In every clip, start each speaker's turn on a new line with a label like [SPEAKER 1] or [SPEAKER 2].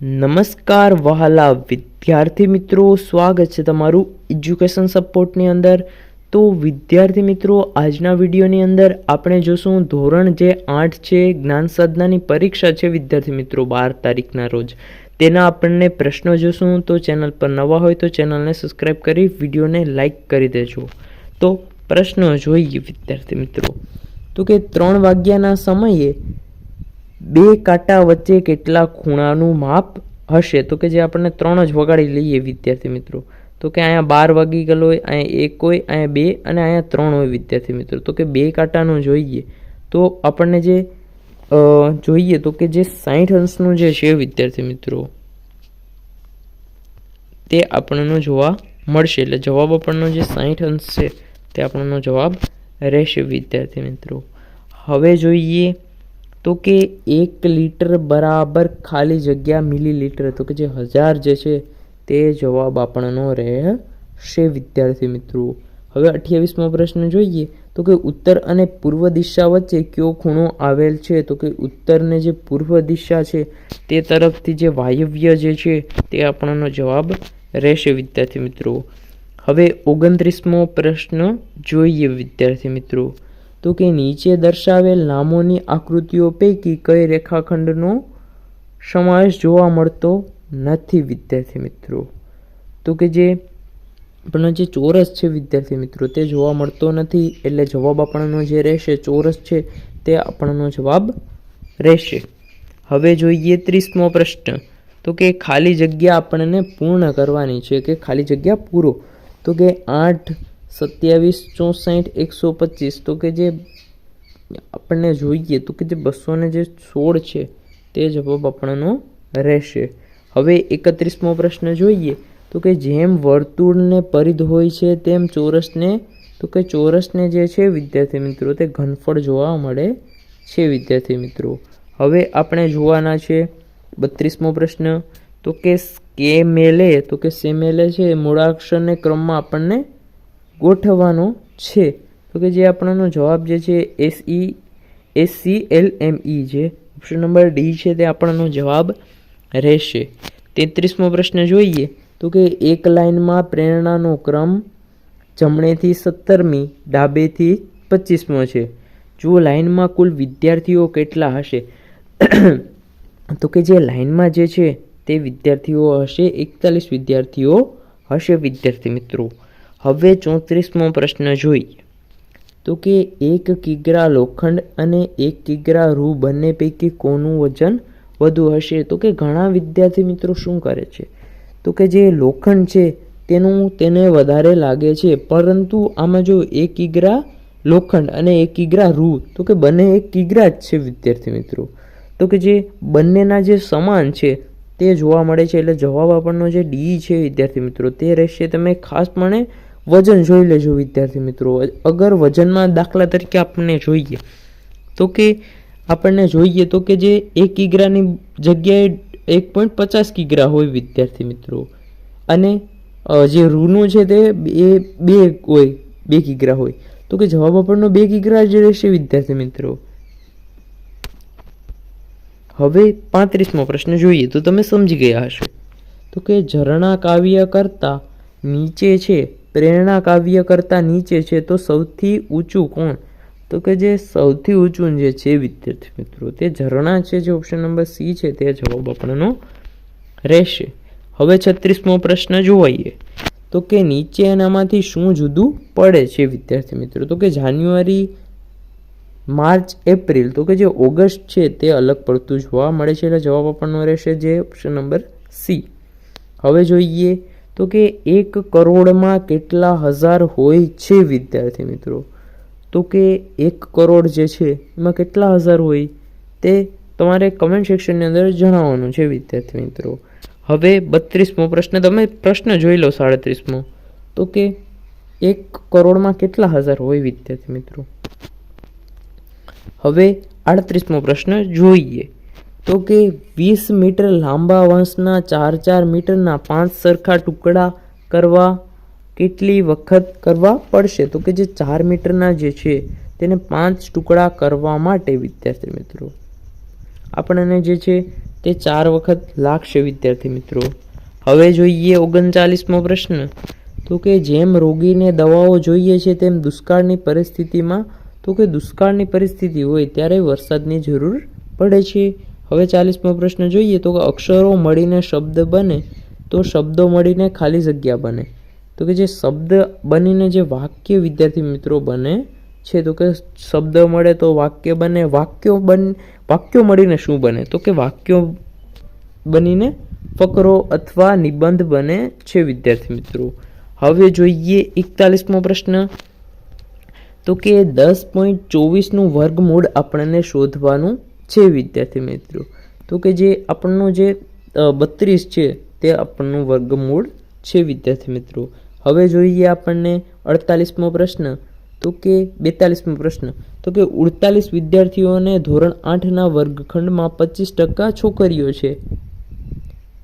[SPEAKER 1] નમસ્કાર વહાલા વિદ્યાર્થી મિત્રો, સ્વાગત છે તમારું એજ્યુકેશન સપોર્ટની અંદર. તો વિદ્યાર્થી મિત્રો, આજના વિડીયોની અંદર આપણે જોશું ધોરણ જે આઠ છે, જ્ઞાન સાધનાની પરીક્ષા છે વિદ્યાર્થી મિત્રો, બાર તારીખના રોજ. તેના આપણને પ્રશ્નો જોશું, તો ચેનલ પર નવા હોય તો ચેનલને સબસ્ક્રાઈબ કરી, વિડીયોને લાઈક કરી દેજો. તો પ્રશ્નો જોઈએ વિદ્યાર્થી મિત્રો. તો કે ત્રણ વાગ્યાના સમયે બે કાંટા વચ્ચે કેટલા ખૂણાનું માપ હશે? તો કે જે આપણને ત્રણ જ વગાડી લઈએ વિદ્યાર્થી મિત્રો. તો કે અહીંયા બાર વાગી ગયેલો હોય, અહીંયા એક હોય, અહીંયા બે અને અહીંયા ત્રણ હોય વિદ્યાર્થી મિત્રો. તો કે બે કાંટાનું જોઈએ. તો આપણને જે જોઈએ તો કે જે સાઠ અંશનું જે છે વિદ્યાર્થી મિત્રો, તે આપણને જોવા મળશે. એટલે જવાબ આપણનો જે સાઠ અંશ છે, તે આપણનો જવાબ રહેશે વિદ્યાર્થી મિત્રો. હવે જોઈએ તો કે એક લીટર બરાબર ખાલી જગ્યા મિલીલીટર, તો કે જે હજાર જે છે તે જવાબ આપણનો રહેશે, વિદ્યાર્થી મિત્રો. હવે અઠ્યાવીસમો પ્રશ્ન જોઈએ. તો કે ઉત્તર અને પૂર્વ દિશા વચ્ચે કયો ખૂણો આવેલ છે? તો કે ઉત્તરને જે પૂર્વ દિશા છે તે તરફથી જે વાયવ્ય જે છે તે આપણનો જવાબ રહેશે, વિદ્યાર્થી મિત્રો. હવે ઓગણત્રીસમો પ્રશ્ન જોઈએ, વિદ્યાર્થી મિત્રો. તો કે નીચે દર્શાવેલ નામોની આકૃતિઓ પૈકી કઈ રેખાખંડનો સમાવેશ જોવા મળતો નથી, વિદ્યાર્થી મિત્રો? તો કે જે આપણો જે ચોરસ છે, વિદ્યાર્થી મિત્રો, તે જોવા મળતો નથી, એટલે જવાબ આપણનો જે રહેશે, ચોરસ છે, તે આપણનો જવાબ રહેશે. હવે જોઈએ ત્રીસમો પ્રશ્ન. તો કે ખાલી જગ્યા આપણને પૂર્ણ કરવાની છે કે ખાલી જગ્યા પૂરો? તો કે આઠ સત્યાવીસ, ચોસઠ, એકસો પચીસ. તો કે જે આપણને જોઈએ, તો કે જે બસો ને જે સોળ છે, તે જવાબ આપણનો રહેશે. હવે એકત્રીસમો પ્રશ્ન જોઈએ, તો કે જેમ વર્તુળને પરિધ હોય છે, તેમ ચોરસને, તો કે ચોરસને જે છે, વિદ્યાર્થી મિત્રો, તે ઘનફળ જોવા મળે છે, વિદ્યાર્થી મિત્રો. હવે આપણે જોવાના છે બત્રીસમો પ્રશ્ન, તો કે સ્કેમેલે તો કે સેમેલે છે, મૂળાક્ષરને ક્રમમાં આપણને ગોઠવવાનો છે. તો કે જે આપણનો જવાબ જે છે S E S C L M E જે ઓપ્શન નંબર ડી છે તે આપણનો જવાબ રહેશે. તેત્રીસમો પ્રશ્ન જોઈએ. તો કે એક લાઇનમાં પ્રેરણાનો ક્રમ જમણેથી સત્તરમી, ડાબેથી પચીસમો છે. જો લાઇનમાં કુલ વિદ્યાર્થીઓ કેટલા હશે? તો કે જે લાઇનમાં જે છે તે વિદ્યાર્થીઓ હશે, એકતાલીસ વિદ્યાર્થીઓ હશે, વિદ્યાર્થી મિત્રો. હવે ચોત્રીસમો પ્રશ્ન જોઈએ. તો કે એક કિગ્રા લોખંડ અને એક કિગ્રા રૂ બંને પૈકી કોનું વજન વધુ હશે? તો કે ઘણા વિદ્યાર્થી મિત્રો શું કરે છે? તો કે જે લોખંડ છે તેનું તેને વધારે લાગે છે. પરંતુ આમાં જો એક કિગ્રા લોખંડ અને એક કિગ્રા રૂ, તો કે બંને એક કિગ્રા જ છે વિદ્યાર્થી મિત્રો. તો કે જે બંનેના જે સમાન છે તે જોવા મળે છે. એટલે જવાબ આપણનો જે ડી છે વિદ્યાર્થી મિત્રો, તે રહેશે તમે ખાસ મને વજન જોઈ લેજો વિદ્યાર્થી મિત્રો. અગર વજનમાં દાખલા તરીકે આપણને જોઈએ, તો કે આપણને જોઈએ તો કે જે એક કિગ્રાની જગ્યાએ એક પોઈન્ટ પચાસ કિગ્રા હોય વિદ્યાર્થી મિત્રો. અને જે રૂનું છે તે બે બે હોય, બે કિગ્રા હોય. તો કે જવાબ આપણનો બે કિગ્રા જ રહેશે વિદ્યાર્થી મિત્રો. હવે પાંત્રીસમો પ્રશ્ન જોઈએ, તો તમે સમજી ગયા હશો. તો કે ઝરણા કાવ્ય કરતાં નીચે છે પ્રેરણા કાવ્ય કરતાં નીચે છે, તો સૌથી ઊંચું કોણ? તો કે જે સૌથી ઊંચું જે છે, વિદ્યાર્થી મિત્રો, તે ઝરણા છે, જે ઓપ્શન નંબર સી છે, તે જવાબ આપણનો રહેશે. હવે છત્રીસમો પ્રશ્ન જોવાઈએ તો કે નીચે એનામાંથી શું જુદું પડે છે, વિદ્યાર્થી મિત્રો? તો કે જાન્યુઆરી, માર્ચ, એપ્રિલ, તો કે જે ઓગસ્ટ છે, તે અલગ પડતું જોવા મળે છે, એટલે જવાબ આપણનો રહેશે જે ઓપ્શન નંબર સી હવે જોઈએ. તો કે એક કરોડમાં કેટલા હજાર હોય છે વિદ્યાર્થી મિત્રો? તો કે એક કરોડ જે છે, એમાં કેટલા હજાર હોય? તે તમારે કમેન્ટ સેક્શનની અંદર જણાવવાનું છે વિદ્યાર્થી મિત્રો. હવે બત્રીસમો પ્રશ્ન, તમે પ્રશ્ન જોઈ લો સાડત્રીસમો. તો કે એક કરોડમાં કેટલા હજાર હોય વિદ્યાર્થી મિત્રો? હવે આડત્રીસમો પ્રશ્ન જોઈએ. તો કે વીસ મીટર લાંબા વંશના, ચાર ચાર મીટરના, પાંચ સરખા ટુકડા કરવા, કેટલી વખત કરવા પડશે? તો કે જે ચાર મીટરના જે છે, તેને પાંચ ટુકડા કરવા માટે, વિદ્યાર્થી મિત્રો. આપણને જે છે, તે ચાર વખત લાગશે, વિદ્યાર્થી મિત્રો. હવે જોઈએ ઓગણચાલીસમો પ્રશ્ન. તો કે જેમ રોગીને દવાઓ જોઈએ છે, તેમ દુષ્કાળની પરિસ્થિતિમાં, તો કે દુષ્કાળની પરિસ્થિતિ હોય, ત્યારે વરસાદની જરૂર પડે છે. હવે ચાલીસમો પ્રશ્ન જોઈએ તો કે અક્ષરો મળીને શબ્દ બને તો શબ્દો મળીને ખાલી જગ્યા બને. તો કે જે શબ્દ બનીને જે વાક્ય વિદ્યાર્થી મિત્રો બને છે, તો કે શબ્દ મળે તો વાક્ય બને, વાક્યો બન, વાક્યો મળીને શું બને? તો કે વાક્યો બનીને ફકરો અથવા નિબંધ બને છે વિદ્યાર્થી મિત્રો. હવે જોઈએ એકતાલીસમો પ્રશ્ન. તો કે દસ પોઈન્ટ ચોવીસનું વર્ગમૂળ આપણને શોધવાનું છે વિદ્યાર્થી મિત્રો. તો કે જે આપણનું જે બત્રીસ છે તે આપણનું વર્ગમૂળ છે વિદ્યાર્થી મિત્રો. હવે જોઈએ આપણને અડતાલીસમો પ્રશ્ન. તો કે બેતાલીસમો પ્રશ્ન. તો કે ઉડતાલીસ વિદ્યાર્થીઓને ધોરણ આઠના વર્ગખંડમાં પચીસ ટકા છોકરીઓ છે.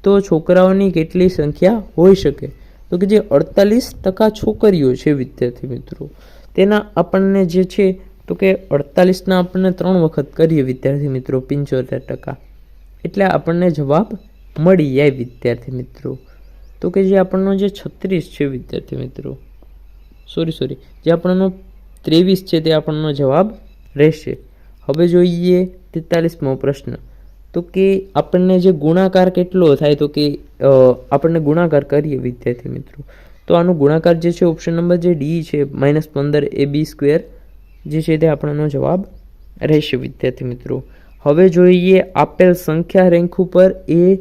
[SPEAKER 1] તો છોકરાઓની કેટલી સંખ્યા હોઈ શકે? તો કે જે અડતાલીસ ટકા છોકરીઓ છે વિદ્યાર્થી મિત્રો. તેના આપણને જે છે તો કે અડતાલીસના આપણને ત્રણ વખત કરીએ વિદ્યાર્થી મિત્રો પંચોતેર ટકા. એટલે આપણને જવાબ મળી જાય વિદ્યાર્થી મિત્રો. તો કે જે આપણનો જે છત્રીસ છે વિદ્યાર્થી મિત્રો. સોરી સોરી જે આપણનો ત્રેવીસ છે તે આપણનો જવાબ રહેશે. હવે જોઈએ તેતાલીસમો પ્રશ્ન. તો કે આપણને જે ગુણાકાર કેટલો થાય તો કે આપણને ગુણાકાર કરીએ વિદ્યાર્થી મિત્રો. તો આનો ગુણાકાર જે છે ઓપ્શન નંબર જે ડી છે માઇનસ પંદર એ બી સ્ક્વેર જે છે તે આપણનો જવાબ રહેશે, વિદ્યાર્થી મિત્રો. હવે જોઈએ આપેલ સંખ્યા રેન્ક ઉપર એ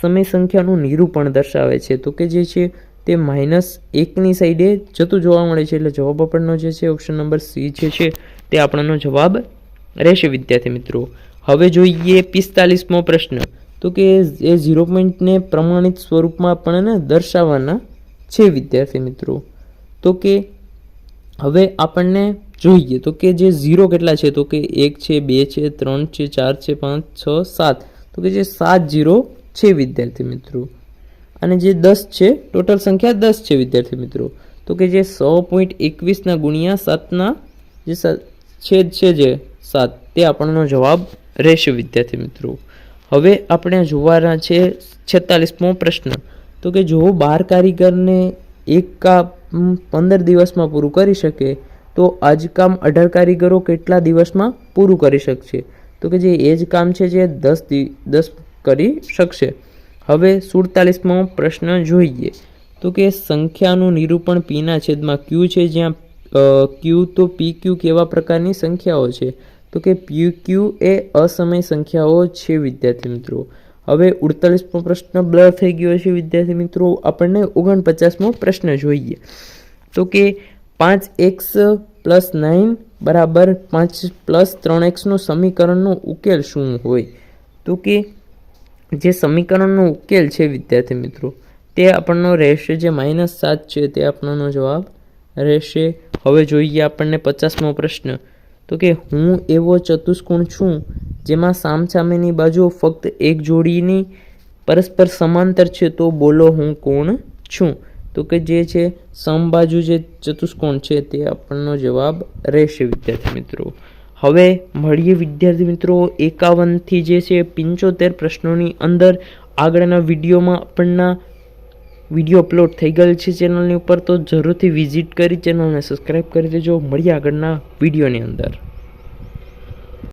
[SPEAKER 1] સમય સંખ્યાનું નિરૂપણ દર્શાવે છે. તો કે જે છે તે માઇનસ એકની સાઈડે જતું જોવા મળે છે. એટલે જવાબ આપણનો જે છે, ઓપ્શન નંબર સી જે છે તે આપણનો જવાબ રહેશે, વિદ્યાર્થી મિત્રો. હવે જોઈએ પિસ્તાલીસમો પ્રશ્ન. તો કે એ ઝીરો પોઈન્ટને પ્રમાણિત સ્વરૂપમાં આપણને દર્શાવવાના છે, વિદ્યાર્થી મિત્રો. તો કે હવે આપણને જોઈએ તો કે જે ઝીરો કેટલા છે? તો કે એક છે, બે છે, ત્રણ છે, ચાર છે, પાંચ, છ, સાત. તો કે જે સાત ઝીરો છે વિદ્યાર્થી મિત્રો. અને જે દસ છે, ટોટલ સંખ્યા દસ છે વિદ્યાર્થી મિત્રો. તો કે જે સો પોઈન્ટ એકવીસના ગુણ્યા સાતના જે છેદ છે જે સાત, તે આપણનો જવાબ રહેશે વિદ્યાર્થી મિત્રો. હવે આપણે જોવાના છે છેતાલીસમો પ્રશ્ન. તો કે જો બાર કારીગરને એક કામ પંદર દિવસમાં પૂરું કરી શકે તો આ જ કામ અઢાર કારીગરો કેટલા દિવસમાં પૂરું કરી શકશે? તો કે જે એ જ કામ છે જે દસ દસ કરી શકશે. હવે સુડતાલીસમો પ્રશ્ન જોઈએ. તો કે સંખ્યાનું નિરૂપણ પીના છેદમાં ક્યુ છે જ્યાં ક્યુ તો પી ક્યુ કેવા પ્રકારની સંખ્યાઓ છે? તો કે પી ક્યુ એ અસમય સંખ્યાઓ છે, વિદ્યાર્થી મિત્રો. હવે ઉડતાલીસમો પ્રશ્ન બ્લર થઈ ગયો છે, વિદ્યાર્થી મિત્રો. આપણને ઓગણપચાસમો પ્રશ્ન જોઈએ. તો કે પાંચ એક્સ પ્લસ નાઇન બરાબર પાંચ પ્લસ ત્રણ એક્સનું સમીકરણનો ઉકેલ શું હોય? તો કે જે સમીકરણનો ઉકેલ છે વિદ્યાર્થી મિત્રો, તે આપણનો રહેશે જે માઇનસ સાત છે તે આપણનો જવાબ રહેશે. હવે જોઈએ આપણને પચાસમો પ્રશ્ન. તો કે હું એવો ચતુષ્કોણ છું જેમાં સામસામેની બાજુ ફક્ત એક જોડીની પરસ્પર સમાંતર છે, તો બોલો હું કોણ છું? તો કે જે છે, સમબાજુ જે ચતુષ્કોણ છે તે આપણનો જવાબ રહેશે, વિદ્યાર્થી મિત્રો. હવે મળીએ વિદ્યાર્થી મિત્રો એકાવનથી જે છે, પંચોતેર પ્રશ્નોની અંદર. આગળના વિડીયોમાં આપણના વીડિયો અપલોડ થઈ ગયેલ છે ચેનલની ઉપર, તો જરૂરથી વિઝિટ કરી ચેનલને સબસ્ક્રાઈબ કરી દેજો. મળીએ આગળના વિડીયોની અંદર.